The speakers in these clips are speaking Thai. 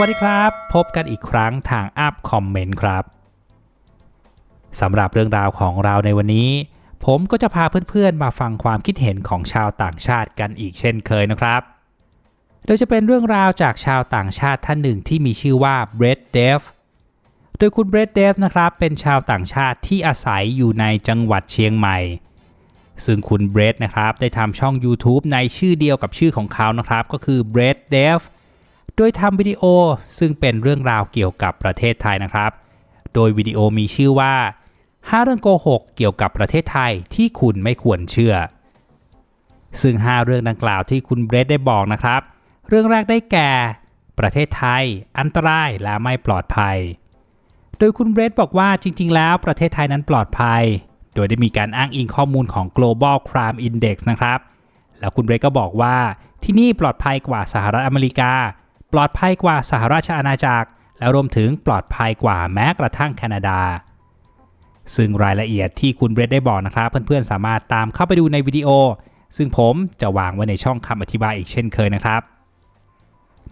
วัสดีครับ พบกันอีกครั้งทางอัพคอมเมนต์ครับสำหรับเรื่องราวของเราในวันนี้ ผมก็จะพาเพื่อนๆ มาฟังความคิดเห็นของชาวต่างชาติกันอีกเช่นเคยนะครับ โดยจะเป็นเรื่องราวจากชาวต่างชาติท่านหนึ่งที่มีชื่อว่าเบรดเดฟโดยคุณเบรดเดฟนะครับเป็นชาวต่างชาติที่อาศัยอยู่ในจังหวัดเชียงใหม่ ซึ่งคุณเบรดนะครับได้ทำช่อง YouTube ในชื่อเดียวกับชื่อของเขานะครับ ก็คือเบรดเดฟ โดยทำวิดีโอซึ่งเป็นเรื่องราวเกี่ยวกับประเทศไทยนะครับ โดยวิดีโอมีชื่อว่า 5 เรื่องโกหกเกี่ยวกับประเทศไทยที่คุณไม่ควรเชื่อ ซึ่ง 5 เรื่องดังกล่าวที่คุณเบรดได้บอกนะครับ เรื่องแรกได้แก่ ประเทศไทย อันตรายและไม่ปลอดภัย โดยคุณเบรดบอกว่าจริง ๆ แล้วประเทศไทยนั้นปลอดภัย โดยได้มีการอ้างอิงข้อมูลของ global crime index นะครับ แล้วคุณเบรดก็บอกว่าที่นี่ปลอดภัยกว่าสหรัฐอเมริกา ปลอดภัยกว่าสหราชอาณาจักร และรวมถึงปลอดภัยกว่าแม้กระทั่งแคนาดา ซึ่งรายละเอียดที่คุณเบรดได้บอกนะครับ เพื่อนๆสามารถตามเข้าไปดูในวิดีโอ ซึ่งผมจะวางไว้ในช่องคำอธิบายอีกเช่นเคยนะครับ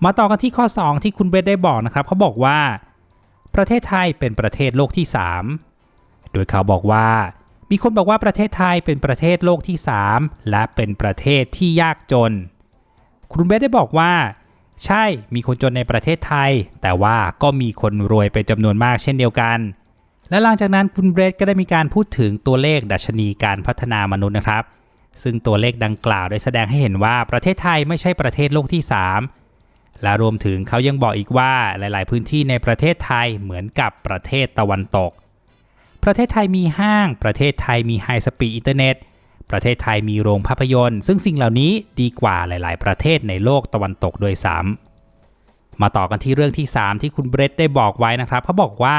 มาต่อกันที่ข้อ 2 ที่คุณเบรดได้บอกนะครับเขาบอกว่า ประเทศไทยเป็นประเทศโลกที่ 3 โดยเขาบอกว่ามีคนบอกว่าประเทศไทยเป็นประเทศโลกที่ 3 และเป็นประเทศที่ยากจน คุณเบรดได้บอกว่า ใช่มีคนจนในประเทศไทย แต่ว่าก็มีคนรวยเป็นจำนวนมากเช่นเดียวกัน และหลังจากนั้นคุณเบรดก็ได้มีการพูดถึงตัวเลขดัชนีการพัฒนามนุษย์นะครับ ซึ่งตัวเลขดังกล่าวได้แสดงให้เห็นว่าประเทศไทยไม่ใช่ประเทศโลกที่ 3 และรวมถึงเขายังบอกอีกว่าหลาย ๆ พื้นที่ในประเทศไทยเหมือนกับประเทศตะวันตก ประเทศไทยมีห้าง ประเทศไทยมีไฮสปีดอินเทอร์เน็ต ประเทศไทยมีโรงภาพยนตร์ ซึ่งสิ่งเหล่านี้ดีกว่าหลาย ๆ ประเทศในโลกตะวันตกโดยซ้ำมาต่อกันที่เรื่องที่ 3 ที่คุณเบรดได้บอกไว้นะครับเขาบอกว่า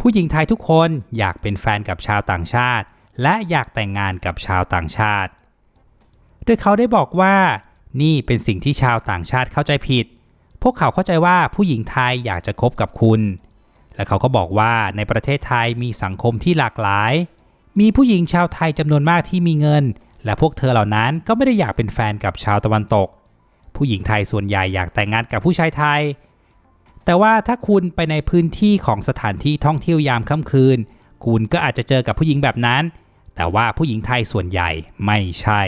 ผู้หญิงไทยทุกคนอยากเป็นแฟนกับชาวต่างชาติ และอยากแต่งงานกับชาวต่างชาติ โดยเขาได้บอกว่า นี่เป็นสิ่งที่ชาวต่างชาติเข้าใจผิด พวกเขาเข้าใจว่าผู้หญิงไทยอยากจะคบกับคุณ และเขาก็บอกว่าในประเทศไทยมีสังคมที่หลากหลาย มีผู้หญิงชาวไทยจำนวนมากที่มีเงิน และพวกเธอเหล่านั้นก็ไม่ได้อยากเป็นแฟนกับชาวตะวันตก ผู้หญิงไทยส่วนใหญ่อยากแต่งงานกับผู้ชายไทย แต่ว่าถ้าคุณไปในพื้นที่ของสถานที่ท่องเที่ยวยามค่ำคืน คุณก็อาจจะเจอกับผู้หญิงแบบนั้น แต่ว่าผู้หญิงไทยส่วนใหญ่ไม่ใช่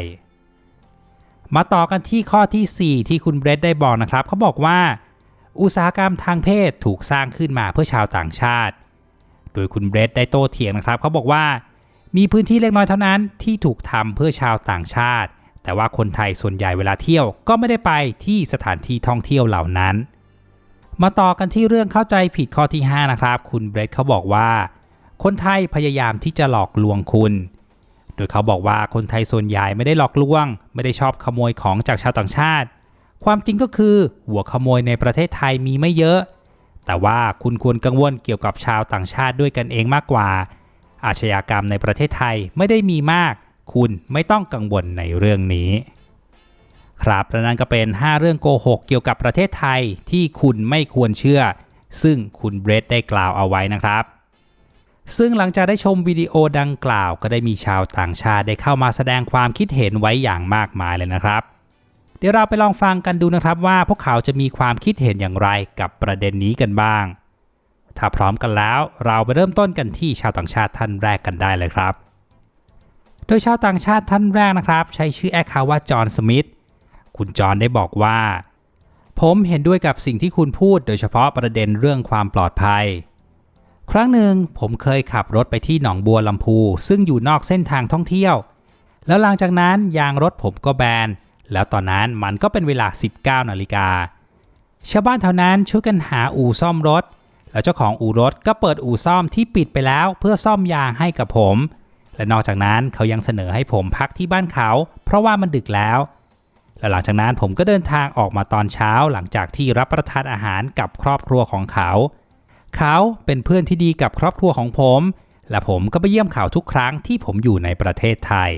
มาต่อกันที่ข้อทีสี่4 ที่คุณเบรดได้บอกนะครับเขาบอกว่า อุตสาหกรรมทางเพศถูกสร้างขึ้นมาเพื่อชาวต่างชาติ โดยคุณเบรดได้โต้เถียงนะครับเขาบอกว่า มีพื้นที่เล็กน้อยเท่านั้นที่ถูกทำเพื่อชาวต่างชาติ แต่ว่าคนไทยส่วนใหญ่เวลาเที่ยวก็ไม่ได้ไปที่สถานที่ท่องเที่ยวเหล่านั้น มาต่อกันที่เรื่องเข้าใจผิดข้อที่ 5 นะครับ คุณเบรดเขาบอกว่า คนไทยพยายามที่จะหลอกลวงคุณ โดยเขาบอกว่าคนไทยส่วนใหญ่ไม่ได้หลอกลวง ไม่ได้ชอบขโมยของจากชาวต่างชาติ ความจริงก็คือหัวขโมยในประเทศไทยมีไม่เยอะ แต่ว่าคุณควรกังวลเกี่ยวกับชาวต่างชาติด้วยกันเองมากกว่า อาชญากรรมในประเทศไทยไม่ได้มีมาก คุณไม่ต้องกังวลในเรื่องนี้ ครับและนั่นก็เป็น 5 เรื่องโกหกเกี่ยวกับประเทศไทยที่คุณไม่ควรเชื่อ ซึ่งคุณเบรดได้กล่าวเอาไว้นะครับซึ่งหลังจากได้ชมวิดีโอดังกล่าว ก็ได้มีชาวต่างชาติได้เข้ามาแสดงความคิดเห็นไว้อย่างมากมายเลยนะครับ เดี๋ยวเราไปลองฟังกันดูนะครับว่าพวกเขาจะมีความคิดเห็นอย่างไรกับประเด็นนี้กันบ้าง ถ้าพร้อมกันแล้วเราไปเริ่มต้นกันที่ชาวต่างชาติท่านแรกกันได้เลยครับ โดยชาวต่างชาติท่านแรกนะครับ ใช้ชื่อแอคเคาว่าจอห์นสมิธคุณจอห์นได้บอกว่า ผมเห็นด้วยกับสิ่งที่คุณพูดโดยเฉพาะประเด็นเรื่องความปลอดภัย ครั้งหนึ่งผมเคยขับรถไปที่หนองบัวลำพู ซึ่งอยู่นอกเส้นทางท่องเที่ยว แล้วหลังจากนั้นยางรถผมก็แบน แล้วตอนนั้นมันก็เป็นเวลา 19นาฬิกาชาวบ้านแถวนั้นช่วยกันหาอู่ซ่อมรถ แล้วเจ้าของอู่รถก็เปิดอู่ซ่อมที่ปิดไปแล้วเพื่อซ่อมยางให้กับผม และนอกจากนั้นเขายังเสนอให้ผมพักที่บ้านเขา เพราะว่ามันดึกแล้วและหลังจากนั้นผมก็เดินทางออกมาตอนเช้าหลังจากที่รับประทานอาหารกับครอบครัวของเขา เขาเป็นเพื่อนที่ดีกับครอบครัวของผม และผมก็ไปเยี่ยมเขาทุกครั้งที่ผมอยู่ในประเทศไทย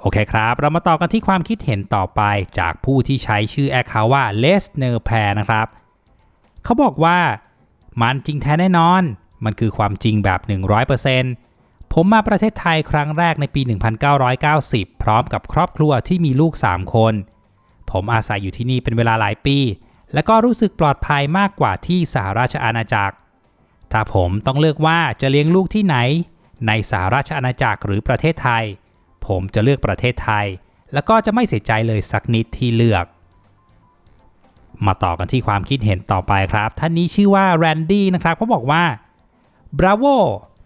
โอเคครับ เรามาต่อกันที่ความคิดเห็นต่อไปจากผู้ที่ใช้ชื่อแอคเคาว่า l e s n e r p a i r นะครับ เขาบอกว่า มันจริงแท้แน่นอน มันคือความจริงแบบ 100%ผมมาประเทศไทยครั้งแรกในปี 1990 พร้อมกับครอบครัวที่มีลูก 3 คน ผมอาศัยอยู่ที่นี่เป็นเวลาหลายปี และก็รู้สึกปลอดภัยมากกว่าที่สหราชอาณาจักร ถ้าผมต้องเลือกว่าจะเลี้ยงลูกที่ไหน ในสหราชอาณาจักรหรือประเทศไทย ผมจะเลือกประเทศไทย แล้วก็จะไม่เสียใจเลยสักนิดที่เลือก มาต่อกันที่ความคิดเห็นต่อไปครับ ท่านนี้ชื่อว่าแรนดี้นะครับเขาบอกว่า Bravo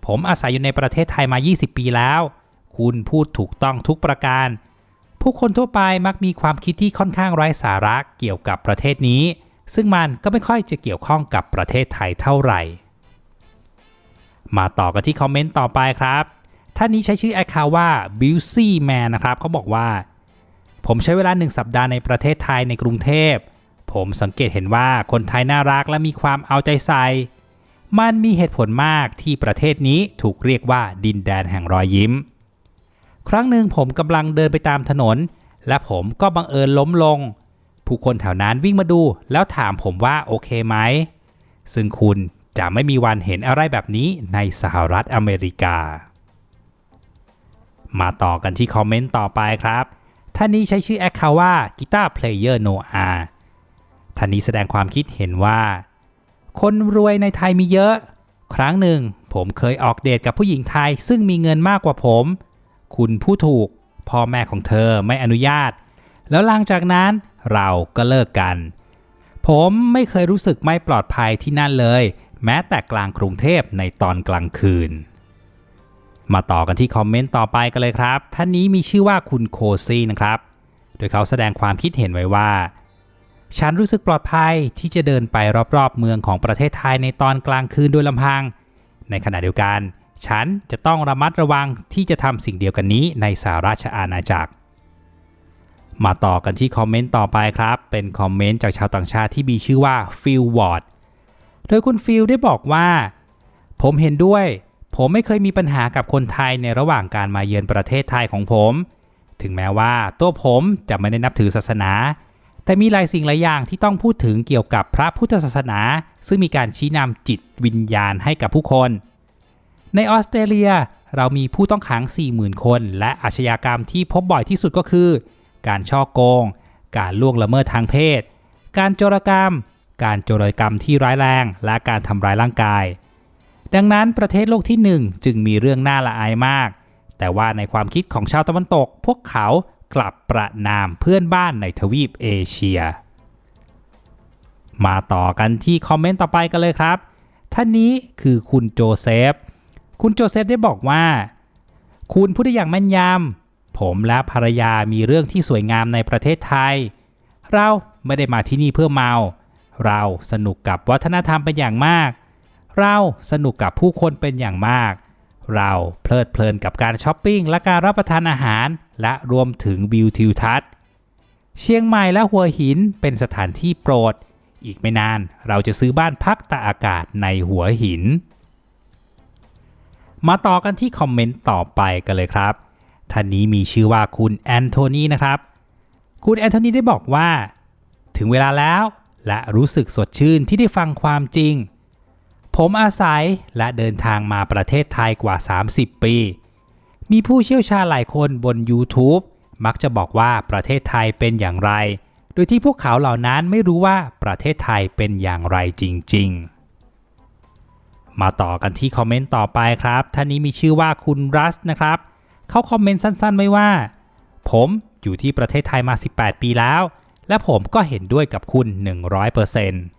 ผมอาศัยอยู่ในประเทศไทยมา 20 ปีแล้ว คุณพูดถูกต้องทุกประการ ผู้คนทั่วไปมักมีความคิดที่ค่อนข้างไร้สาระเกี่ยวกับประเทศนี้ ซึ่งมันก็ไม่ค่อยจะเกี่ยวข้องกับประเทศไทยเท่าไหร่ มาต่อกันที่คอมเมนต์ต่อไปครับ ท่านนี้ใช้ชื่อแอคคาท์ว่า b u s y Man นะครับเขาบอกว่า ผมใช้เวลาหนึ่งสัปดาห์ในประเทศไทยในกรุงเทพ ผมสังเกตเห็นว่าคนไทยน่ารักและมีความเอาใจใส่ มันมีเหตุผลมากที่ประเทศนี้ถูกเรียกว่าดินแดนแห่งรอยยิ้ม ครั้งหนึ่งผมกำลังเดินไปตามถนน และผมก็บังเอิญล้มลง ผู้คนแถวนั้นวิ่งมาดู แล้วถามผมว่าโอเคไหม ซึ่งคุณจะไม่มีวันเห็นอะไรแบบนี้ในสหรัฐอเมริกา มาต่อกันที่คอมเมนต์ต่อไปครับท่านนี้ใช้ชื่อแอคคาว่ากีตาร์เพลเยอร์โนอา ท่านนี้แสดงความคิดเห็นว่า คนรวยในไทยมีเยอะ ครั้งหนึ่ง ผมเคยออกเดทกับผู้หญิงไทยซึ่งมีเงินมากกว่าผม คุณผู้ถูกพ่อแม่ของเธอไม่อนุญาต แล้วหลังจากนั้นเราก็เลิกกัน ผมไม่เคยรู้สึกไม่ปลอดภัยที่นั่นเลย แม้แต่กลางกรุงเทพในตอนกลางคืน มาต่อกันที่คอมเมนต์ต่อไปกันเลยครับ ท่านนี้มีชื่อว่าคุณโคซี่นะครับ โดยเขาแสดงความคิดเห็นไว้ว่า ฉันรู้สึกปลอดภัยที่จะเดินไปรอบๆ เมืองของประเทศไทยในตอนกลางคืนโดยลำพัง ในขณะเดียวกัน ฉันจะต้องระมัดระวังที่จะทำสิ่งเดียวกันนี้ในสหราชอาณาจักร มาต่อกันที่คอมเมนต์ต่อไปครับ เป็นคอมเมนต์จากชาวต่างชาติที่มีชื่อว่าฟิลวอร์ดโดยคุณฟิลได้บอกว่า ผมเห็นด้วย ผมไม่เคยมีปัญหากับคนไทยในระหว่างการมาเยือนประเทศไทยของผม ถึงแม้ว่าตัวผมจะไม่ได้นับถือศาสนา แต่มีหลายสิ่งหลายอย่างที่ต้องพูดถึงเกี่ยวกับพระพุทธศาสนา ซึ่งมีการชี้นำจิตวิญญาณให้กับผู้คน ในออสเตรเลียเรามีผู้ต้องขัง 40,000 คน และอาชญากรรมที่พบบ่อยที่สุดก็คือ การช่อโกง การล่วงละเมิดทางเพศ การโจรกรรม การโจรกรรมที่ร้ายแรง และการทำร้ายร่างกาย ดังนั้นประเทศโลกที่ 1 จึงมีเรื่องน่าละอายมาก แต่ว่าในความคิดของชาวตะวันตก พวกเขา กลับประนามเพื่อนบ้านในทวีปเอเชีย มาต่อกันที่คอมเมนต์ต่อไปกันเลยครับ ท่านนี้คือคุณโจเซฟ คุณโจเซฟได้บอกว่า คุณพูดได้อย่างแม่นยำผมและภรรยามีเรื่องที่สวยงามในประเทศไทย เราไม่ได้มาที่นี่เพื่อเมา เราสนุกกับวัฒนธรรมเป็นอย่างมาก เราสนุกกับผู้คนเป็นอย่างมาก เราเพลิดเพลินกับการช้อปปิ้งและการรับประทานอาหาร และรวมถึงวิวทิวทัศน์ เชียงใหม่และหัวหินเป็นสถานที่โปรด อีกไม่นานเราจะซื้อบ้านพักตากอากาศในหัวหิน มาต่อกันที่คอมเมนต์ต่อไปกันเลยครับ ท่านนี้มีชื่อว่าคุณแอนโทนีนะครับ คุณแอนโทนีได้บอกว่า ถึงเวลาแล้วและรู้สึกสดชื่นที่ได้ฟังความจริง ผมอาศัยและเดินทางมาประเทศไทยกว่า 30 ปี มีผู้เชี่ยวชาญหลายคนบน YouTube มักจะบอกว่าประเทศไทยเป็นอย่างไร โดยที่พวกเขาเหล่านั้นไม่รู้ว่าประเทศไทยเป็นอย่างไรจริง ๆ มาต่อกันที่คอมเมนต์ต่อไปครับ ท่านนี้มีชื่อว่าคุณรัสนะครับ เขาคอมเมนต์สั้นๆ ไว้ว่า ผมอยู่ที่ประเทศไทยมา 18 ปีแล้ว และผมก็เห็นด้วยกับคุณ 100%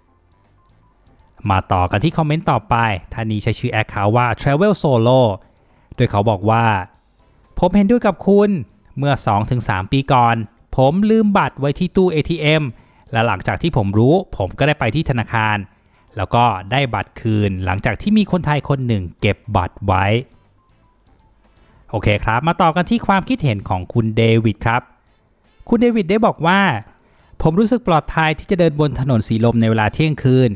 มาต่อกันที่คอมเมนต์ต่อไปท่านนี้ใช้ชื่อแอคเคาท์ว่า Travel Solo โดยเขาบอกว่า ผมเห็นด้วยกับคุณเมื่อ 2-3 ปีก่อน ผมลืมบัตรไว้ที่ตู้ ATM และหลังจากที่ผมรู้ ผมก็ได้ไปที่ธนาคาร แล้วก็ได้บัตรคืนหลังจากที่มีคนไทยคนหนึ่งเก็บบัตรไว้ โอเคครับ มาต่อกันที่ความคิดเห็นของคุณเดวิดครับ คุณเดวิดได้บอกว่า ผมรู้สึกปลอดภัยที่จะเดินบนถนนสีลมในเวลาเที่ยงคืน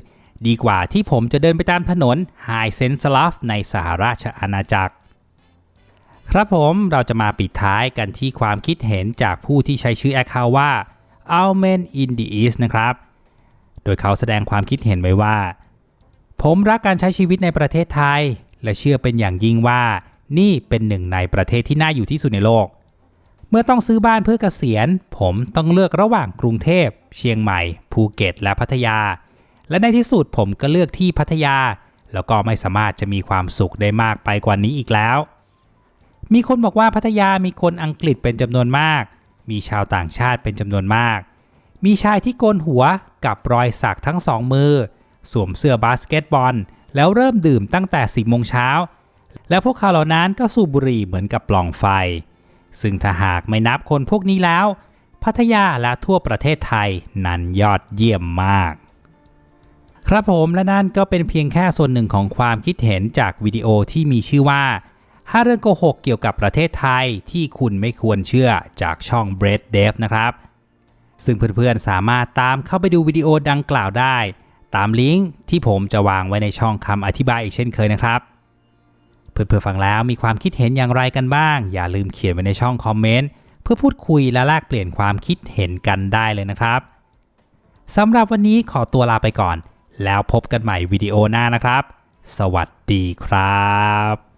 ดีกว่าที่ผมจะเดินไปตามถนนไฮเซนสลอฟในสหราชอาณาจักร ครับผมเราจะมาปิดท้ายกันที่ความคิดเห็นจากผู้ที่ใช้ชื่อแอคเคาว่า a l m e n in the East นะครับ โดยเขาแสดงความคิดเห็นไว้ว่า ผมรักการใช้ชีวิตในประเทศไทย และเชื่อเป็นอย่างยิ่งว่านี่เป็นหนึ่งในประเทศที่น่าอยู่ที่สุดในโลก เมื่อต้องซื้อบ้านเพื่อเกษียณ ผมต้องเลือกระหว่างกรุงเทพ เชียงใหม่ ภูเก็ต และพัทยา และในที่สุดผมก็เลือกที่พัทยา แล้วก็ไม่สามารถจะมีความสุขได้มากไปกว่านี้อีกแล้ว มีคนบอกว่าพัทยามีคนอังกฤษเป็นจำนวนมาก มีชาวต่างชาติเป็นจำนวนมาก มีชายที่โกนหัวกับรอยสักทั้งสองมือ สวมเสื้อบาสเกตบอล แล้วเริ่มดื่มตั้งแต่10โมงเช้า และพวกเขาเหล่านั้นก็สูบบุหรี่เหมือนกับปล่องไฟ ซึ่งถ้าหากไม่นับคนพวกนี้แล้ว พัทยาและทั่วประเทศไทยนั้นยอดเยี่ยมมาก ครับผมและนั่นก็เป็นเพียงแค่ส่วนหนึ่งของความคิดเห็นจากวิดีโอที่มีชื่อว่า 5 เรื่องโกหกเกี่ยวกับประเทศไทยที่คุณไม่ควรเชื่อจากช่อง b r e a d Dev นะครับ ซึ่งเพื่อนๆสามารถตามเข้าไปดูวิดีโอดังกล่าวได้ ตามลิงก์ที่ผมจะวางไว้ในช่องคำอธิบายอีกเช่นเคยนะครับ เพื่อนๆฟังแล้วมีความคิดเห็นอย่างไรกันบ้าง อย่าลืมเขียนไว้ในช่องคอมเมนต์เพื่อพูดคุยและแลกเปลี่ยนความคิดเห็นกันได้เลยนะครับสำหรับวันนี้ขอตัวลาไปก่อน แล้วพบกันใหม่วิดีโอหน้านะครับ สวัสดีครับ